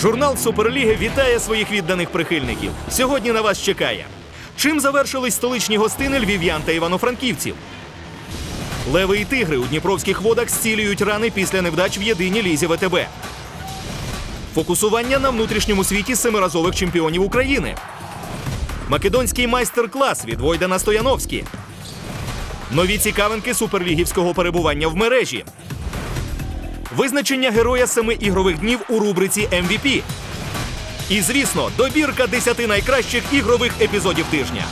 Журнал Суперліги вітає своїх відданих прихильників. Сьогодні на вас чекає. Чим завершились столичні гостини львів'ян та івано-франківців? Леви і тигри у дніпровських водах зцілюють рани після невдач в єдиній лізі ВТБ. Фокусування на внутрішньому світі семиразових чемпіонів України. Македонський майстер-клас від Войдана Стояновські. Нові цікавинки суперлігівського перебування в мережі. Визначення героя семи ігрових днів у рубриці MVP. І, звісно, добірка 10 найкращих ігрових епізодів тижня.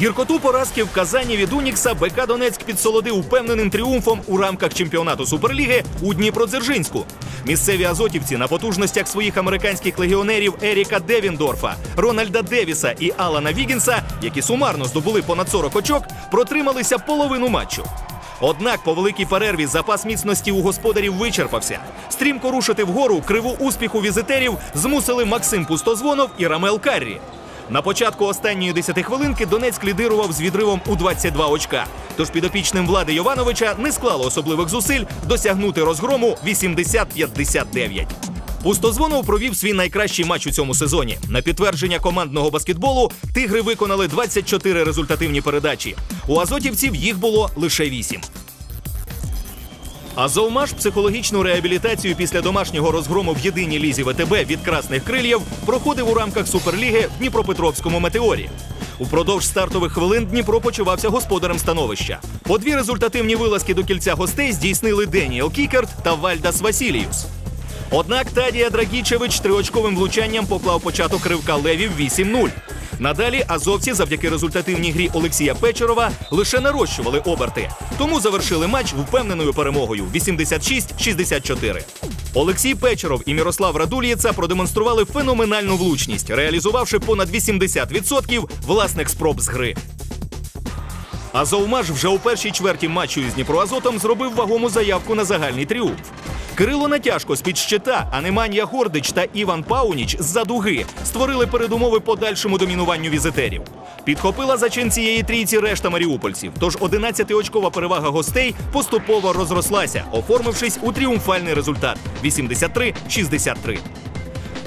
Гіркоту поразки в Казані від Унікса БК Донецьк підсолодив впевненим тріумфом у рамках чемпіонату Суперліги у Дніпродзержинську. Місцеві азотівці на потужностях своїх американських легіонерів Еріка Девіндорфа, Рональда Девіса і Алана Вігінса, які сумарно здобули понад 40 очок, протрималися половину матчу. Однак по великій перерві запас міцності у господарів вичерпався. Стрімко рушити вгору криву успіху візитерів змусили Максим Пустозвонов і Рамел Каррі. На початку останньої 10 хвилинки Донецьк лідирував з відривом у 22 очка. Тож підопічним влади Йовановича не склало особливих зусиль досягнути розгрому 80-59. Пустозвонов провів свій найкращий матч у цьому сезоні. На підтвердження командного баскетболу тигри виконали 24 результативні передачі. У азотівців їх було лише 8. Азовмаш психологічну реабілітацію після домашнього розгрому в єдиній лізі ВТБ від красних крильєв проходив у рамках Суперліги в Дніпропетровському метеорі. Упродовж стартових хвилин Дніпро почувався господарем становища. По дві результативні вилазки до кільця гостей здійснили Деніел Кікерт та Вальдас Васіліюс. Однак Тадія Драгічевич триочковим влучанням поклав початок ривка левів 8-0. Надалі азовці, завдяки результативній грі Олексія Печерова, лише нарощували оберти. Тому завершили матч впевненою перемогою 86-64. Олексій Печеров і Мірослав Радулієца продемонстрували феноменальну влучність, реалізувавши понад 80% власних спроб з гри. Азовмаш вже у першій чверті матчу із Дніпроазотом зробив вагому заявку на загальний тріумф. Кирило Натяжко з-під щита, а Неманія Гордич та Іван Пауніч з-за дуги створили передумови подальшому домінуванню візитерів. Підхопила зачин цієї трійці решта маріупольців. Тож 11-очкова перевага гостей поступово розрослася, оформившись у тріумфальний результат 83-63.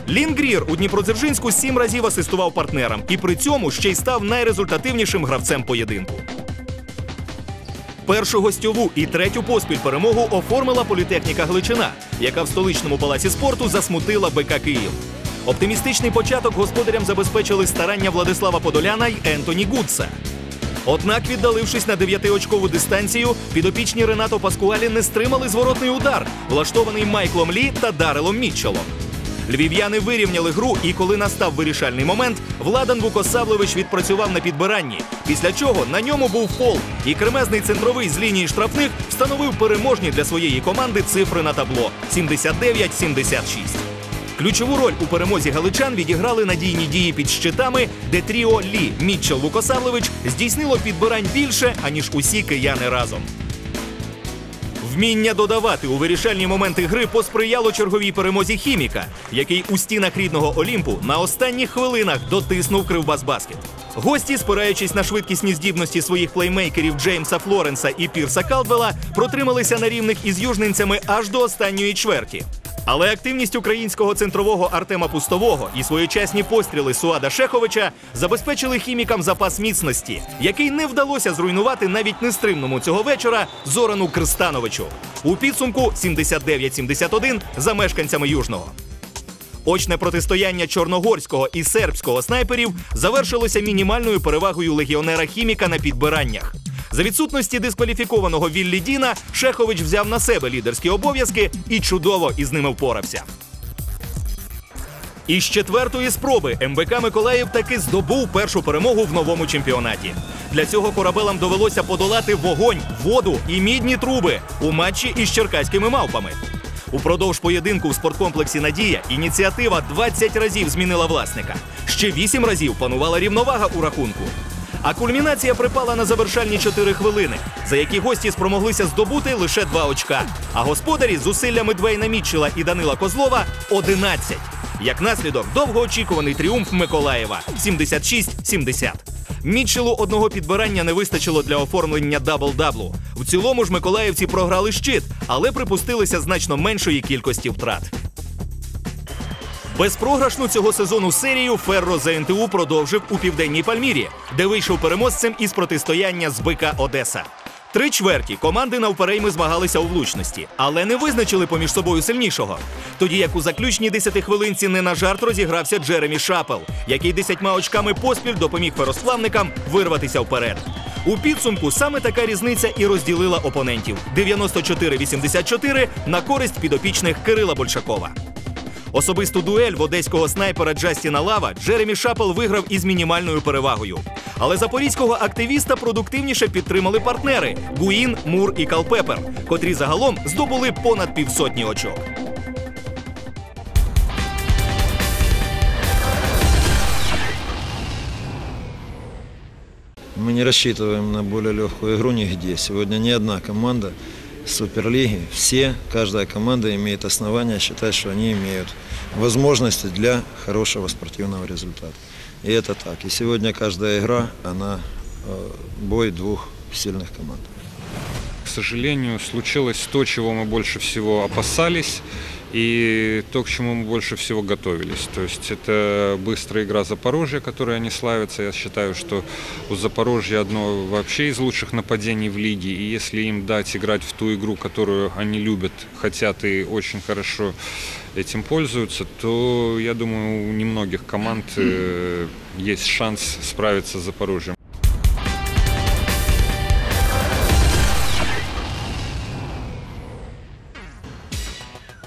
Лін Грір у Дніпродзержинську сім разів асистував партнерам і при цьому ще й став найрезультативнішим гравцем поєдинку. Першу гостьову і третю поспіль перемогу оформила політехніка Гличина, яка в столичному палаці спорту засмутила БК Київ. Оптимістичний початок господарям забезпечили старання Владислава Подоляна й Ентоні Гудса. Однак, віддалившись на дев'ятиочкову дистанцію, підопічні Ренато Паскуалі не стримали зворотний удар, влаштований Майклом Лі та Дарелом Мітчелом. Львів'яни вирівняли гру, і коли настав вирішальний момент, Владан Вукосавлевич відпрацював на підбиранні. Після чого на ньому був фол, і кремезний центровий з лінії штрафних встановив переможні для своєї команди цифри на табло 79-76. Ключову роль у перемозі галичан відіграли надійні дії під щитами, де тріо Лі Мітчел Вукосавлевич здійснило підбирань більше, аніж усі кияни разом. Вміння додавати у вирішальні моменти гри посприяло черговій перемозі хіміка, який у стінах рідного Олімпу на останніх хвилинах дотиснув Кривбасбаскет. Гості, спираючись на швидкісні здібності своїх плеймейкерів Джеймса Флоренса і Пірса Калдвела, протрималися на рівних із южненцями аж до останньої чверті. Але активність українського центрового Артема Пустового і своєчасні постріли Суада Шеховича забезпечили хімікам запас міцності, який не вдалося зруйнувати навіть нестримному цього вечора Зорану Кристановичу. У підсумку 79-71 за мешканцями Южного. Очне протистояння чорногорського і сербського снайперів завершилося мінімальною перевагою легіонера хіміка на підбираннях. За відсутності дискваліфікованого Віллі Діна Шехович взяв на себе лідерські обов'язки і чудово із ними впорався. Із четвертої спроби МБК Миколаїв таки здобув першу перемогу в новому чемпіонаті. Для цього корабелам довелося подолати вогонь, воду і мідні труби у матчі із черкаськими мавпами. Упродовж поєдинку в спорткомплексі Надія ініціатива 20 разів змінила власника. Ще 8 разів панувала рівновага у рахунку. А кульмінація припала на завершальні 4 хвилини, за які гості спромоглися здобути лише 2 очка. А господарі зусиллями Двейна Мітчела і Данила Козлова 11. Як наслідок, довгоочікуваний тріумф Миколаєва 76-70. Мітчелу одного підбирання не вистачило для оформлення дабл-даблу. В цілому ж миколаївці програли щит, але припустилися значно меншої кількості втрат. Безпрограшну цього сезону серію Ферро ЗНТУ продовжив у південній Пальмірі, де вийшов переможцем із протистояння з БК Одеса. Три чверті команди навперейми змагалися у влучності, але не визначили поміж собою сильнішого. Тоді як у заключній десятихвилинці не на жарт розігрався Джеремі Шапел, який десятьма очками поспіль допоміг феросплавникам вирватися вперед. У підсумку саме така різниця і розділила опонентів: 94-84 на користь підопічних Кирила Большакова. Особисту дуель в одеського снайпера Джастіна Лава Джеремі Шапел виграв із мінімальною перевагою. Але запорізького активіста продуктивніше підтримали партнери Гуїн, Мур і Калпепер, котрі загалом здобули понад півсотні очок. Мы не рассчитываем на более легкую игру нигде. Сегодня ни одна команда Суперлиги, все, каждая команда имеет основания считать, что они имеют возможности для хорошего спортивного результата. И это так. И сегодня каждая игра, она э, бой двух сильных команд. К сожалению, случилось то, чего мы больше всего опасались и то, к чему мы больше всего готовились. То есть это быстрая игра Запорожья, которой они славятся. Я считаю, что у Запорожья одно вообще из лучших нападений в лиге. И если им дать играть в ту игру, которую они любят, хотят и очень хорошо этим пользуются, то я думаю, у немногих команд э, есть шанс справиться с Запорожьем.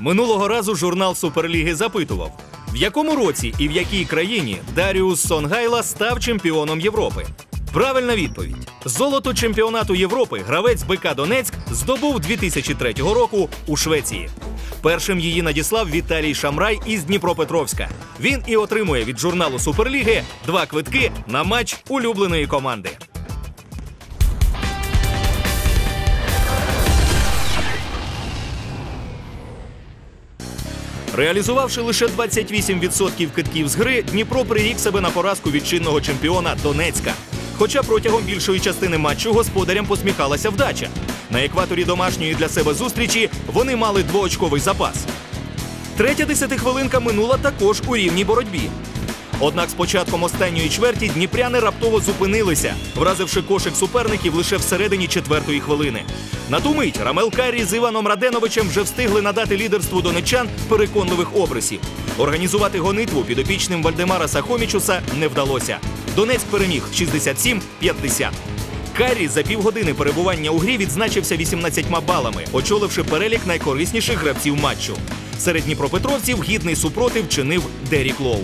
Минулого разу журнал Суперліги запитував, в якому році і в якій країні Даріус Сонгайла став чемпіоном Європи. Правильна відповідь: золото чемпіонату Європи гравець БК Донецьк здобув 2003 року у Швеції. Першим її надіслав Віталій Шамрай із Дніпропетровська. Він і отримує від журналу Суперліги два квитки на матч улюбленої команди. Реалізувавши лише 28% китків з гри, Дніпро прирік себе на поразку від чинного чемпіона Донецька. Хоча протягом більшої частини матчу господарям посміхалася вдача. На екваторі домашньої для себе зустрічі вони мали двоочковий запас. Третя десятихвилинка минула також у рівній боротьбі. Однак з початком останньої чверті дніпряни раптово зупинилися, вразивши кошик суперників лише всередині четвертої хвилини. На ту мить Рамел Каррі з Іваном Раденовичем вже встигли надати лідерству донечан переконливих обрисів. Організувати гонитву підопічним Вальдемара Сахомічуса не вдалося. Донецьк переміг 67-50. Каррі за півгодини перебування у грі відзначився 18 балами, очоливши перелік найкорисніших гравців матчу. Серед дніпропетровців гідний супротив чинив Дерік Лоу.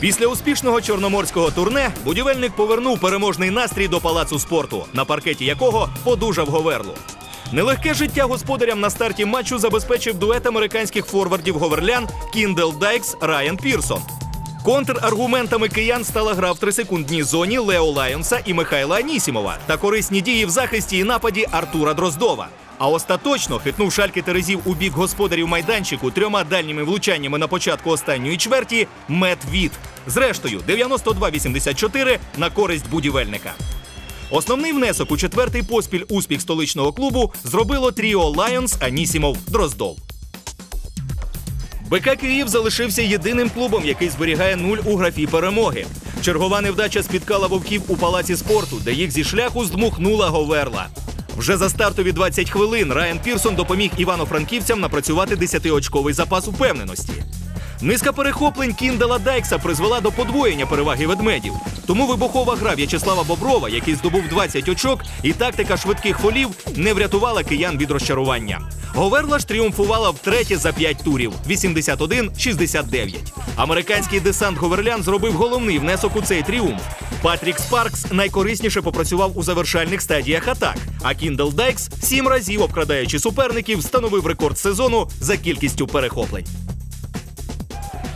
Після успішного чорноморського турне будівельник повернув переможний настрій до палацу спорту, на паркеті якого подужав Говерлу. Нелегке життя господарям на старті матчу забезпечив дует американських форвардів Говерлян Кіндел Дайкс Райан Пірсон. Контраргументами киян стала гра в трисекундній зоні Лео Лайонса і Михайла Анісімова та корисні дії в захисті і нападі Артура Дроздова. А остаточно хитнув шальки Терезів у бік господарів майданчику трьома дальніми влучаннями на початку останньої чверті Мет Віт. Зрештою, 92-84 на користь будівельника. Основний внесок у четвертий поспіль успіх столичного клубу зробило тріо Лайонс Анісімов Дроздов. БК Київ залишився єдиним клубом, який зберігає нуль у графі перемоги. Чергова невдача спіткала вовків у палаці спорту, де їх зі шляху здмухнула Говерла. Вже за стартові 20 хвилин Райан Пірсон допоміг івано-франківцям напрацювати 10-очковий запас упевненості. Низка перехоплень Кіндала Дайкса призвела до подвоєння переваги ведмедів. Тому вибухова гра В'ячеслава Боброва, який здобув 20 очок, і тактика швидких фолів не врятувала киян від розчарування. Говерла ж тріумфувала втретє за 5 турів 81-69. Американський десант Говерлян зробив головний внесок у цей тріумф. Патрік Спаркс найкорисніше попрацював у завершальних стадіях атак. А Кіндл Дайкс сім разів обкрадаючи суперників, встановив рекорд сезону за кількістю перехоплень.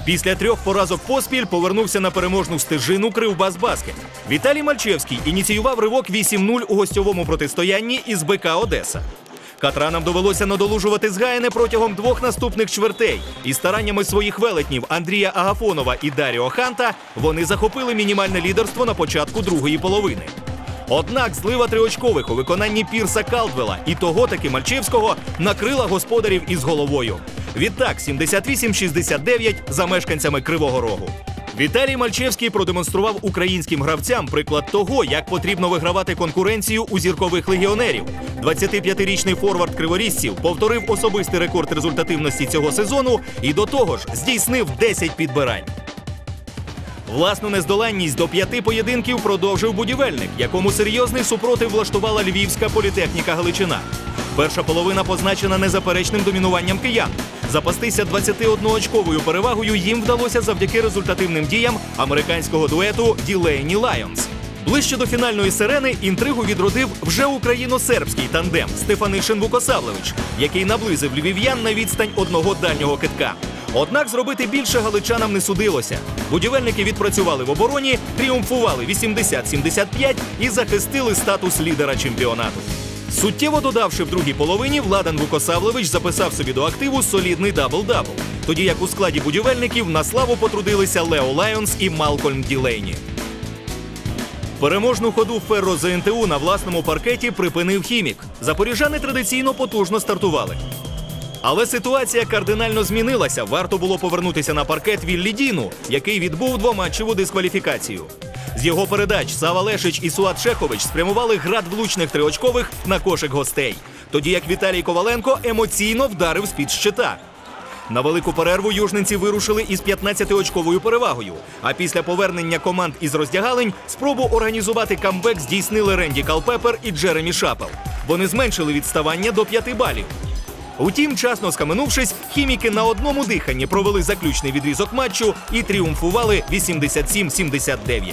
Після трьох поразок поспіль повернувся на переможну стежину Кривбас Баскет. Віталій Мальчевський ініціював ривок 8-0 у гостьовому протистоянні із БК Одеса. Катранам довелося надолужувати згаяне протягом двох наступних чвертей. І стараннями своїх велетнів Андрія Агафонова і Даріо Ханта вони захопили мінімальне лідерство на початку другої половини. Однак злива триочкових у виконанні Пірса Калдвела і того таки Мальчевського накрила господарів із головою. Відтак 78-69 за мешканцями Кривого Рогу. Віталій Мальчевський продемонстрував українським гравцям приклад того, як потрібно вигравати конкуренцію у зіркових легіонерів. 25-річний форвард криворізців повторив особистий рекорд результативності цього сезону і до того ж здійснив 10 підбирань. Власну нездоланність до п'яти поєдинків продовжив будівельник, якому серйозний супротив влаштувала львівська політехніка Галичина. Перша половина позначена незаперечним домінуванням киян. Запастися 21-очковою перевагою їм вдалося завдяки результативним діям американського дуету Ділейні Лайонс. Ближче до фінальної сирени інтригу відродив вже україно-сербський тандем Стефанишин Вукосавлевич, який наблизив львів'ян на відстань одного дальнього китка. Однак зробити більше галичанам не судилося. Будівельники відпрацювали в обороні, тріумфували 80-75 і захистили статус лідера чемпіонату. Суттєво додавши в другій половині, Владан Вукосавлевич записав собі до активу солідний дабл-дабл. Тоді як у складі будівельників на славу потрудилися Лео Лайонс і Малкольм Ділейні. Переможну ходу Ферро ЗНТУ на власному паркеті припинив хімік. Запоріжани традиційно потужно стартували. Але ситуація кардинально змінилася. Варто було повернутися на паркет Віллі Діну, який відбув двоматчеву дискваліфікацію. З його передач Сава Лешич і Суат Шехович спрямували град влучних триочкових на кошик гостей. Тоді як Віталій Коваленко емоційно вдарив з-під щита. На велику перерву южненці вирушили із 15-очковою перевагою. А після повернення команд із роздягалень спробу організувати камбек здійснили Ренді Калпепер і Джеремі Шапел. Вони зменшили відставання до 5 балів. Утім, часно скаменувшись, хіміки на одному диханні провели заключний відрізок матчу і тріумфували 87-79.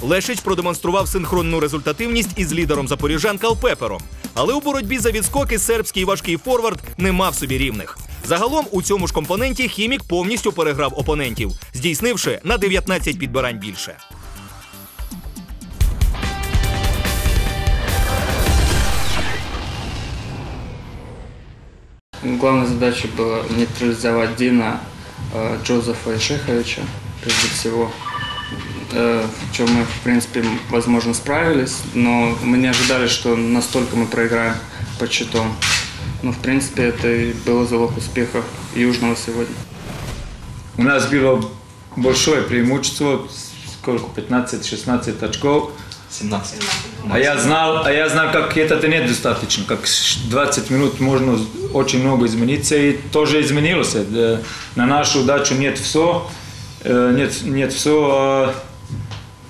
Лешич продемонстрував синхронну результативність із лідером запоріжан Калпепером. Але у боротьбі за відскоки сербський важкий форвард не мав собі рівних. Загалом у цьому ж компоненті хімік повністю переграв опонентів, здійснивши на 19 підбирань більше. Главной задачей было нейтрализовать Дина, э, Джозефа и Шеховича, прежде всего. Э, В чем мы, в принципе, возможно, справились, но мы не ожидали, что настолько мы проиграем по счетам. Но, в принципе, это и было залог успеха Южного сегодня. У нас было большое преимущество, сколько, 15-16 очков. 17. А я знал, а я знал, как это недостаточно, как ш- 20 минут можно очень много измениться, и тоже изменилось. Э, На нашу удачу нет все, э, нет, нет все, а,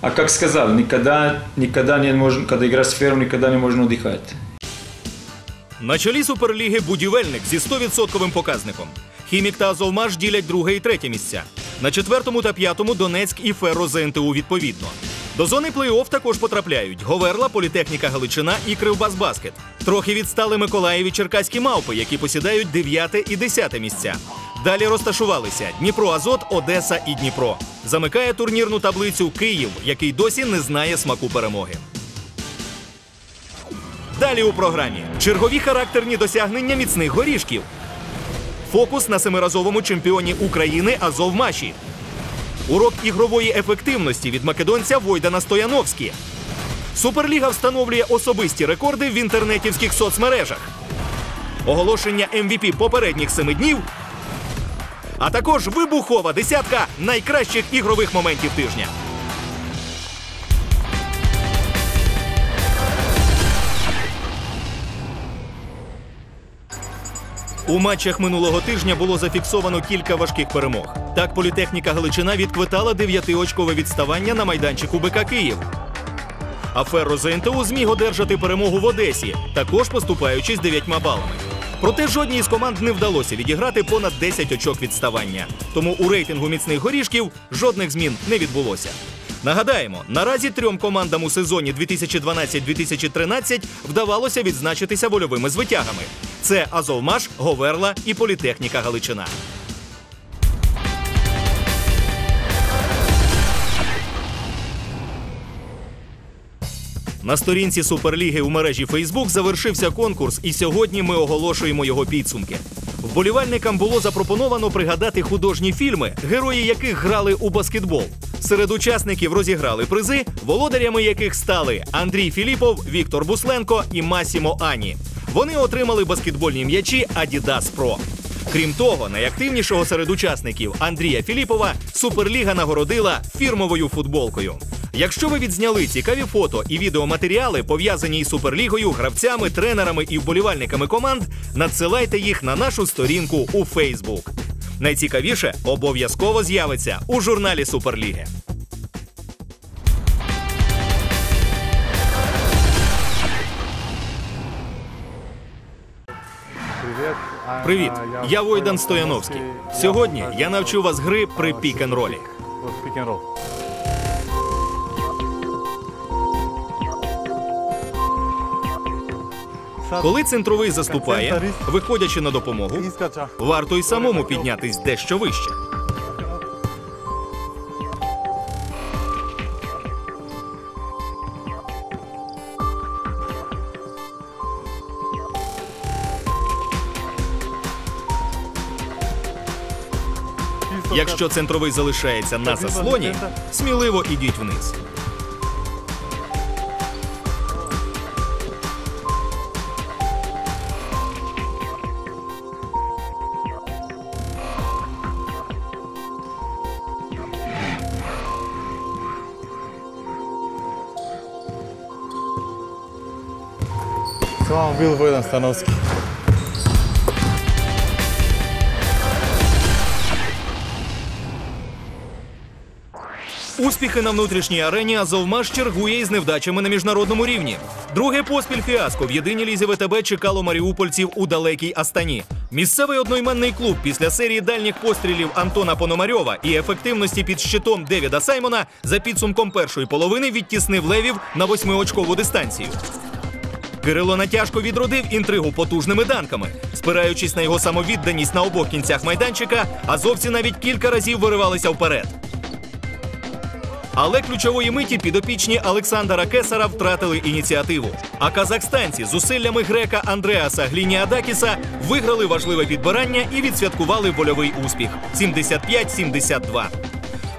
а как сказал, никогда, никогда не можно, когда играешь с фермом, никогда не можно отдыхать. На чолі суперліги будівельник зі 100% показником. Хімік та Азовмаш ділять друге і третє місця. На четвертому та п'ятому Донецьк і Ферро ЗНТУ відповідно. До зони плей-офф також потрапляють Говерла, Політехніка Галичина і Кривбасбаскет. Трохи відстали Миколаєві Черкаські мавпи, які посідають дев'яте і десяте місця. Далі розташувалися Дніпро Азот, Одеса і Дніпро. Замикає турнірну таблицю Київ, який досі не знає смаку перемоги. Далі у програмі чергові характерні досягнення міцних горішків. Фокус на семиразовому чемпіоні України Азовмаші. Урок ігрової ефективності від македонця Войдана Стояновські. Суперліга встановлює особисті рекорди в інтернетівських соцмережах. Оголошення МВП попередніх семи днів. А також вибухова десятка найкращих ігрових моментів тижня. У матчах минулого тижня було зафіксовано кілька важких перемог. Так, політехніка Галичина відквитала дев'ятиочкове відставання на майданчику БК Київ. А Ферро ЗНТУ зміг одержати перемогу в Одесі, також поступаючись дев'ятьма балами. Проте жодній із команд не вдалося відіграти понад 10 очок відставання. Тому у рейтингу міцних горішків жодних змін не відбулося. Нагадаємо, наразі трьом командам у сезоні 2012-2013 вдавалося відзначитися вольовими звитягами. Це Азовмаш, Говерла і Політехніка Галичина. На сторінці Суперліги у мережі Фейсбук завершився конкурс, і сьогодні ми оголошуємо його підсумки. Вболівальникам було запропоновано пригадати художні фільми, герої яких грали у баскетбол. Серед учасників розіграли призи, володарями яких стали Андрій Філіпов, Віктор Бусленко і Масімо Ані. Вони отримали баскетбольні м'ячі Adidas Pro. Крім того, найактивнішого серед учасників Андрія Філіпова Суперліга нагородила фірмовою футболкою. Якщо ви відзняли цікаві фото і відеоматеріали, пов'язані із суперлігою, гравцями, тренерами і вболівальниками команд, надсилайте їх на нашу сторінку у Фейсбук. Найцікавіше обов'язково з'явиться у журналі Суперліги. Привіт, я Войдан Стояновський. Сьогодні я навчу вас гри при пік-н-ролі. Коли центровий заступає, виходячи на допомогу, варто й самому піднятись дещо вище. Якщо центровий залишається на заслоні, сміливо ідіть вниз. Був Войдан Становський. Успіхи на внутрішній арені Азовмаш чергує із невдачами на міжнародному рівні. Друге поспіль фіаско в єдиній лізі ВТБ чекало маріупольців у далекій Астані. Місцевий одноіменний клуб після серії дальніх пострілів Антона Пономарьова і ефективності під щитом Девіда Саймона за підсумком першої половини відтіснив левів на восьмиочкову дистанцію. Кирило натяжко відродив інтригу потужними данками. Спираючись на його самовідданість на обох кінцях майданчика, азовці навіть кілька разів виривалися вперед. Але ключової миті підопічні Олександра Кесара втратили ініціативу. А казахстанці зусиллями грека Андреаса Глініадакіса виграли важливе підбирання і відсвяткували вольовий успіх 75-72.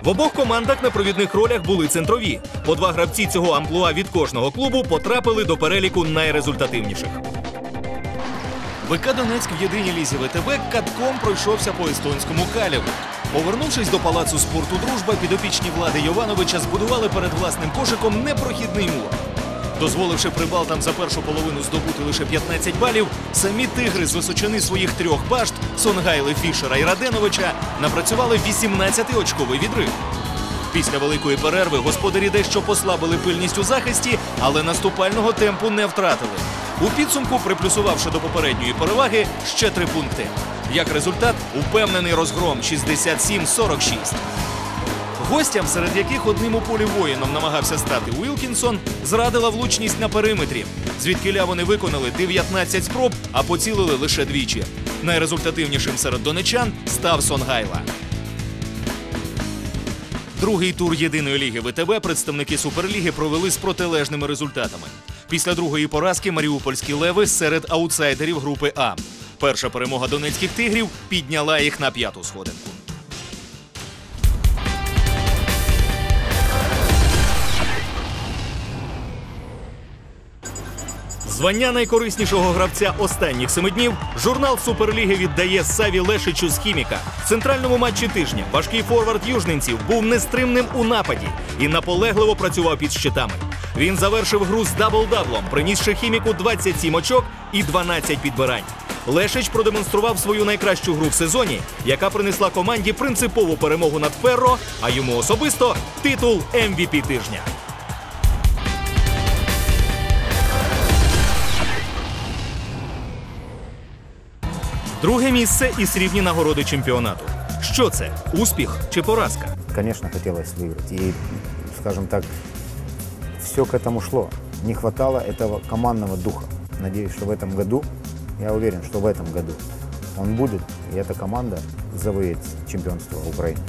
В обох командах на провідних ролях були центрові. По два гравці цього амплуа від кожного клубу потрапили до переліку найрезультативніших. ВК Донецьк в єдиній лізі ВТБ катком пройшовся по естонському каліву. Повернувшись до палацу спорту Дружба, підопічні влади Йовановича збудували перед власним кошиком непрохідний мур. Дозволивши прибалтам за першу половину здобути лише 15 балів, самі тигри з височини своїх трьох башт Сонгайли, Фішера і Раденовича напрацювали 18-очковий відрив. Після великої перерви господарі дещо послабили пильність у захисті, але наступального темпу не втратили. У підсумку, приплюсувавши до попередньої переваги ще три пункти. Як результат, упевнений розгром 67-46. Гостям, серед яких одним у полі воїном намагався стати Уілкінсон, зрадила влучність на периметрі. Звідкиля вони виконали 19 спроб, а поцілили лише двічі. Найрезультативнішим серед донечан став Сонгайла. Другий тур єдиної ліги ВТБ представники Суперліги провели з протилежними результатами. Після другої поразки маріупольські леви серед аутсайдерів групи А. Перша перемога донецьких тигрів підняла їх на п'яту сходинку. Звання найкориснішого гравця останніх семи днів журнал Суперліги віддає Саві Лешичу з хіміка. В центральному матчі тижня важкий форвард южненців був нестримним у нападі і наполегливо працював під щитами. Він завершив гру з дабл-даблом, принісши хіміку 27 очок і 12 підбирань. Лешич продемонстрував свою найкращу гру в сезоні, яка принесла команді принципову перемогу над Ферро, а йому особисто титул MVP тижня. Друге місце і срібні нагороди чемпіонату. Що це? Успіх чи поразка? Конечно, хотелось выиграть. И, скажем так, все к этому шло. Не хватало этого командного духа. Надеюсь, что в этом году, я уверен, что в этом году он будет, и эта команда завоюет чемпионство Украины.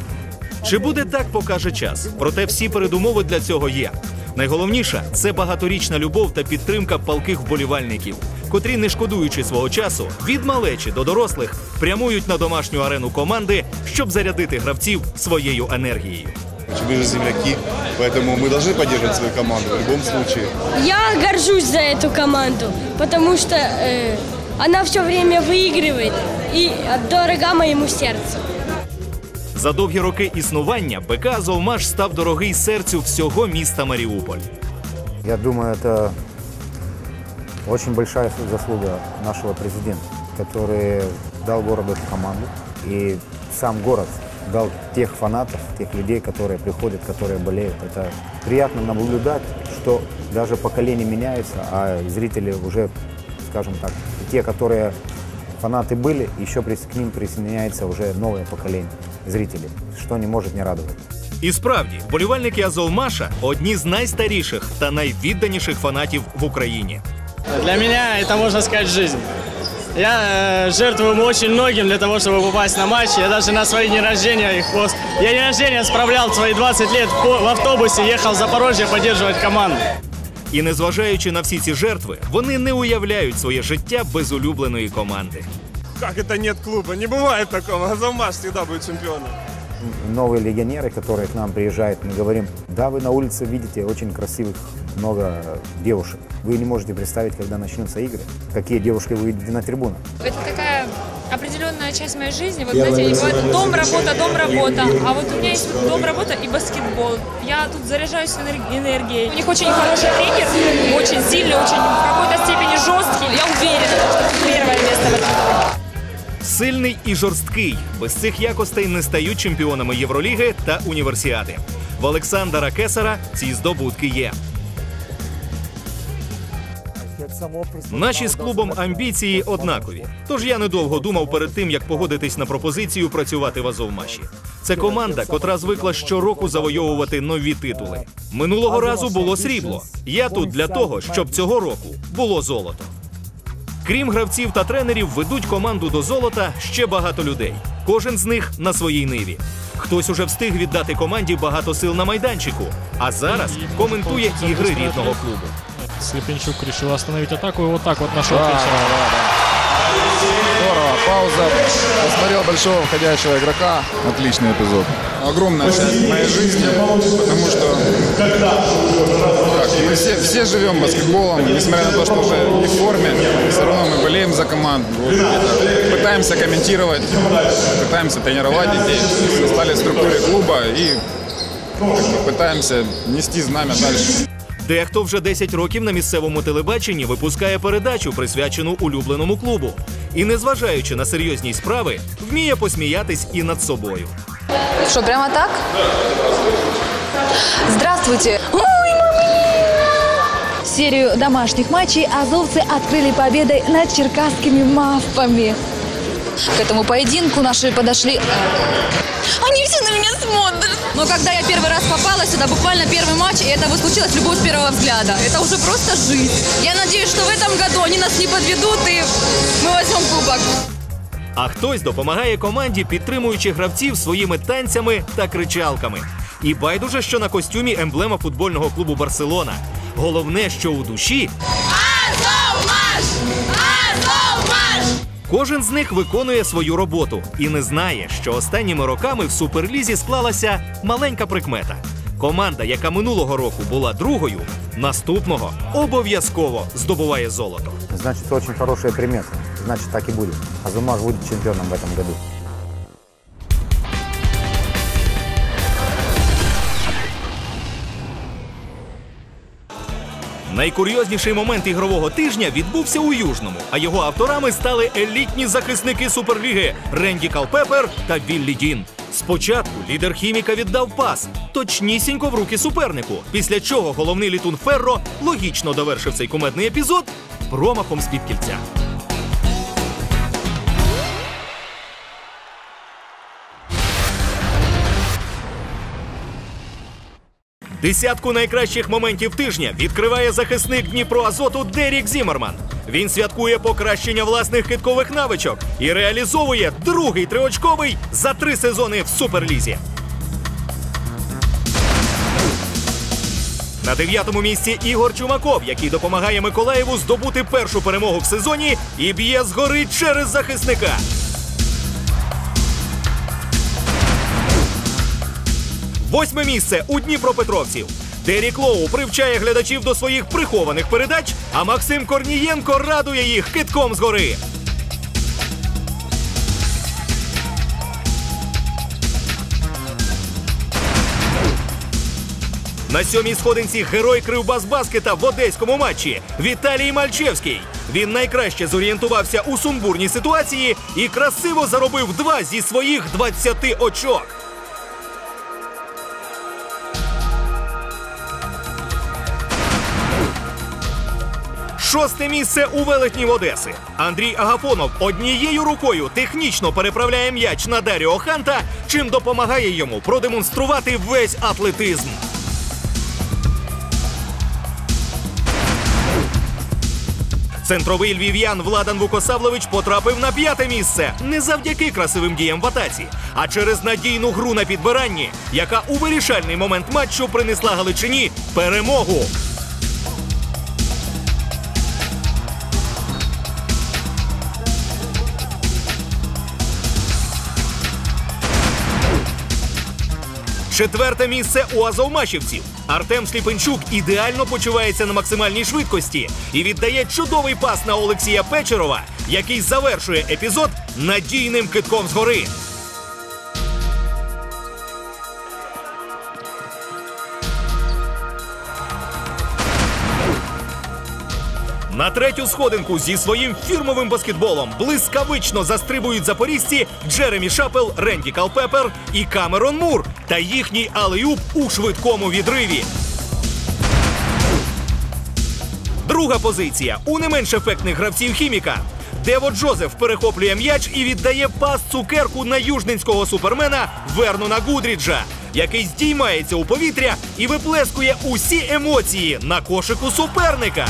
Чи буде так, покаже час. Проте всі передумови для цього є. Найголовніше це багаторічна любов та підтримка палких вболівальників, котрі, не шкодуючи свого часу, від малечі до дорослих прямують на домашню арену команди, щоб зарядити гравців своєю енергією. Мы же земляки, поэтому мы должны поддерживать свою команду в любом случае. Я горжусь за эту команду, потому что э, она все время выигрывает и дорога моему сердцу. За довгі роки існування БК Азовмаш став дорогий серцю всього міста Маріуполь. Я думаю, это очень большая заслуга нашего президента, который дал городу эту команду. И сам город дал тех фанатов, тех людей, которые приходят, которые болеют. Это приятно наблюдать, что даже поколения меняются, а зрители уже, скажем так, те, которые фанаты были, еще прис- к ним присоединяется уже новое поколение зрителей, что не может не радовать. І справді, вболівальники Азовмаша одні з найстаріших та найвідданіших фанатів в Україні. Для меня это, можно сказать, жизнь. Я э, жертвую очень многим для того, чтобы попасть на матч. Я даже на свои дни рождения их пост... Я день рождения справлял свои 20 лет по- в автобусе, ехал в Запорожье поддерживать команду. І незважаючи на всі ці жертви, вони не уявляють своє життя без улюбленої команди. Как это нет клуба? Не бывает такого. Азовмаш всегда будет чемпионом. Новые легионеры, которые к нам приезжают, мы говорим, да, вы на улице видите очень красивых много девушек. Вы не можете представить, когда начнутся игры, какие девушки вы видите на трибунах. Это такая определенная часть моей жизни. Вот знаете, бывает дом, работа, дом, работа. А вот у меня есть вот дом, работа и баскетбол. Я тут заряжаюсь энер- энергией. У них очень хороший тренер, очень сильный, очень в какой-то степени жесткий. Я уверена, что первое место в этом году. Сильний і жорсткий. Без цих якостей не стають чемпіонами Євроліги та універсіади. В Олександра Кесара ці здобутки є. Наші з клубом амбіції однакові. Тож я недовго думав перед тим, як погодитись на пропозицію працювати в Азовмаші. Це команда, котра звикла щороку завойовувати нові титули. Минулого разу було срібло. Я тут для того, щоб цього року було золото. Крім гравців та тренерів, ведуть команду до золота ще багато людей. Кожен з них на своїй ниві. Хтось уже встиг віддати команді багато сил на майданчику, а зараз коментує ігри рідного клубу. Слепенчук решил остановить атаку и вот так вот нашел Здорово, пауза. Посмотрел большого входящего игрока. Отличный эпизод. Огромная часть моей жизни, потому что как, мы все, все живем баскетболом, несмотря на то, что уже не в форме, все равно мы болеем за команду. Пытаемся комментировать, пытаемся тренировать детей, стали в структуре клуба и пытаемся нести знамя дальше. Дехто вже 10 років на місцевому телебаченні випускає передачу, присвячену улюбленому клубу. І, незважаючи на серйозні справи, вміє посміятись і над собою. Что, прямо так? Здравствуйте. Серию домашних матчей азовцы открыли победой над черкасскими мавпами. К этому поединку наши подошли... Они все на меня смотрят. Но когда я первый раз попала сюда, буквально первый матч, и это вот случилось любовь с первого взгляда. Это уже просто жизнь. Я надеюсь, что в этом году они нас не подведут, и мы возьмем кубок. А хтось допомагає команді, підтримуючи гравців своїми танцями та кричалками. І байдуже, що на костюмі емблема футбольного клубу Барселона. Головне, що у душі Кожен з них виконує свою роботу і не знає, що останніми роками в суперлізі склалася маленька прикмета. Команда, яка минулого року була другою, наступного обов'язково здобуває золото. Значить, це очень хорошая примета. Значить, так і буде. Азумаш буде чемпіоном в этом году. Найкурйозніший момент ігрового тижня відбувся у Южному, а його авторами стали елітні захисники Суперліги Ренді Калпепер та Віллі Дін. Спочатку лідер хіміка віддав пас точнісінько в руки супернику, після чого головний літун Ферро логічно довершив цей кумедний епізод промахом з-під кільця. Десятку найкращих моментів тижня відкриває захисник Дніпро Азоту Дерік Зімерман. Він святкує покращення власних киткових навичок і реалізовує другий триочковий за три сезони в Суперлізі. На дев'ятому місці Ігор Чумаков, який допомагає Миколаєву здобути першу перемогу в сезоні і б'є згори через захисника. Восьме місце у Дніпропетровців. Дерік Лоу привчає глядачів до своїх прихованих передач, а Максим Корнієнко радує їх китком згори. На сьомій сходинці герой Кривбас-баскета в одеському матчі Віталій Мальчевський. Він найкраще зорієнтувався у сумбурній ситуації і красиво заробив два зі своїх 20 очок. Шосте місце у велетнів Одеси. Андрій Агафонов однією рукою технічно переправляє м'яч на Даріо Ханта, чим допомагає йому продемонструвати весь атлетизм. Центровий львів'ян Владан Вукосавлевич потрапив на п'яте місце не завдяки красивим діям в атаці, а через надійну гру на підбиранні, яка у вирішальний момент матчу принесла Галичині перемогу. Четверте місце у Азовмашівців. Артем Сліпенчук ідеально почувається на максимальній швидкості і віддає чудовий пас на Олексія Печерова, який завершує епізод надійним китком згори. На третю сходинку зі своїм фірмовим баскетболом блискавично застрибують запорізьці Джеремі Шапел, Ренді Калпепер і Камерон Мур та їхній алеюб у швидкому відриві. Друга позиція у не менш ефектних гравців хіміка. Дево Джозеф перехоплює м'яч і віддає пас цукерку на южненського супермена Вернона Гудріджа, який здіймається у повітря і виплескує усі емоції на кошику суперника.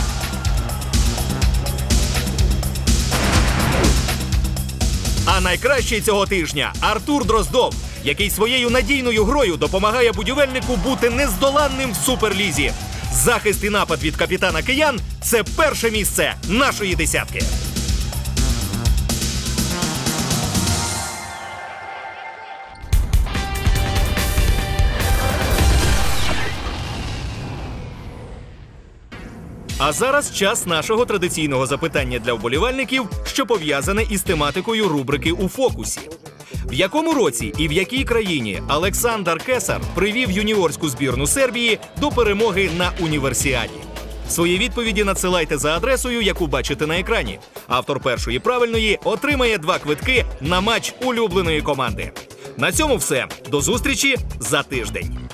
А найкращий цього тижня Артур Дроздов, який своєю надійною грою допомагає будівельнику бути нездоланним в суперлізі. Захист і напад від капітана киян це перше місце нашої десятки. А зараз час нашого традиційного запитання для вболівальників, що пов'язане із тематикою рубрики у фокусі. В якому році і в якій країні Олександр Кесар привів юніорську збірну Сербії до перемоги на універсіаді? Свої відповіді надсилайте за адресою, яку бачите на екрані. Автор першої правильної отримає два квитки на матч улюбленої команди. На цьому все. До зустрічі за тиждень.